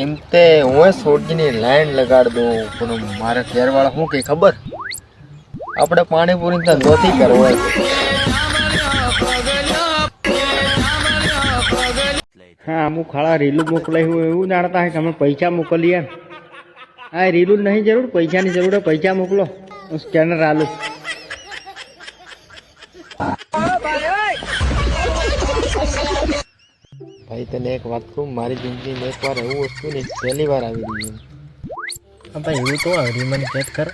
એમ તે હું સોડજીની લાઈન લગાડ દઉં પણ મારા ઘેરવાળા શું કે ખબર? આપણે પાણીપુરી તો નથી કરવાય. હા, અમુક ખાડા રીલું મોકલાય હું એવું જાણતા હોય કે અમે પૈસા મોકલીએ. હા રીલું નહીં જરૂર, પૈસાની જરૂર પૈસા મોકલો. હું સ્કેનર આલું. ભાઈ તને એક વાત કહું મારી જિંદગીમાં એક વાર એવું વસ્તુ ને પહેલી વાર આવી રહ્યું હા ભાઈ એવું તો રીમન ચેક કર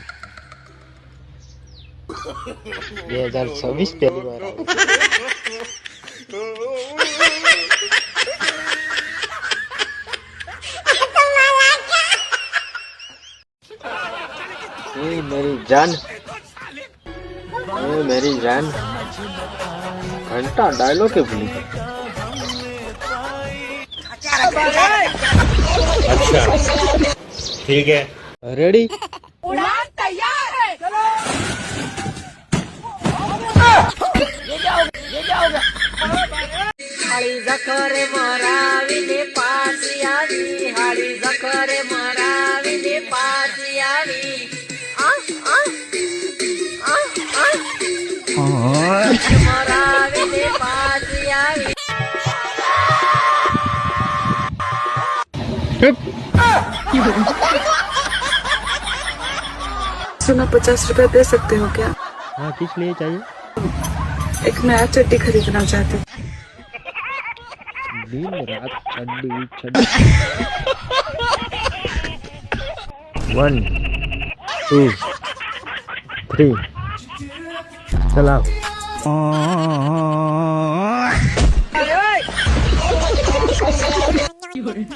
બે હજાર છવ્વીસ પહેલી વાર આવી ए मेरी जान ए मेरी जान घंटा डायलॉग के भूल गई अच्छा ठीक है। रेडी? उड़ान तैयार है। चलो। ये क्या ये हाड़ी जखरे मरावी ने पास आवी हाड़ी जखरे मरावी ने पास आवी आ आ आ आ। मरा सुना पचास रुपए दे सकते हो क्या? हाँ किस लिए चाहिए? एक नया चड्डी खरीदना चाहती हूँ। दिन रात छड्डी छड्डी वन टू थ्री चलाओ। よれ